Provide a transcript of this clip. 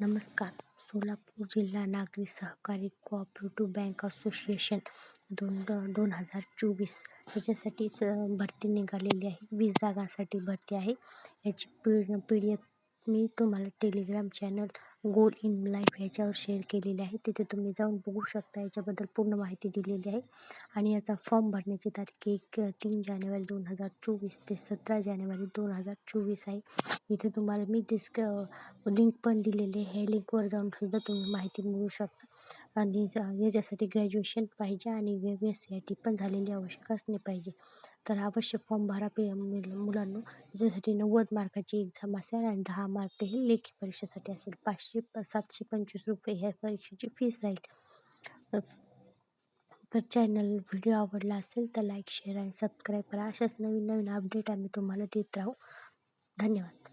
नमस्कार. सोलापूर जिल्हा नागरी सहकारी कोऑपरेटिव्ह बँक असोसिएशन दोन दोन हजार चोवीस याच्यासाठी स भरती निघालेली आहे. वीस जागांसाठी भरती आहे. याची पी पी डी एफ मी तुम्हाला Telegram channel goal in life ह्याच्यावर शेअर केलेली आहे. तिथे तुम्ही जाऊन बघू शकता याच्याबद्दल पूर्ण माहिती दिलेली आहे. आणि याचा फॉर्म भरण्याची तारीख एक तीन जानेवारी दोन हजार चोवीस ते सतरा जानेवारी दोन हजार चोवीस आहे. इथे तुम्हाला मी डिस्क लिंक पण दिलेली आहे. ह्या लिंकवर जाऊन सुद्धा तुम्ही माहिती मिळू शकता. आणि याच्यासाठी ग्रॅज्युएशन पाहिजे आणि M S C I T पण झालेली आवश्यक असणे पाहिजे. तर अवश्य फॉर्म भरा पे मुलांना. याच्यासाठी नव्वद मार्काची एक्झाम असेल आणि दहा मार्क हे लेखी परीक्षेसाठी असेल. पाचशे सातशे पंचवीस रुपये ह्या परीक्षेची फीस राहील. तर चॅनल व्हिडिओ आवडला असेल तर लाईक शेअर आणि सबस्क्राईब करा. अशाच नवीन नवीन अपडेट आम्ही तुम्हाला देत राहू. धन्यवाद.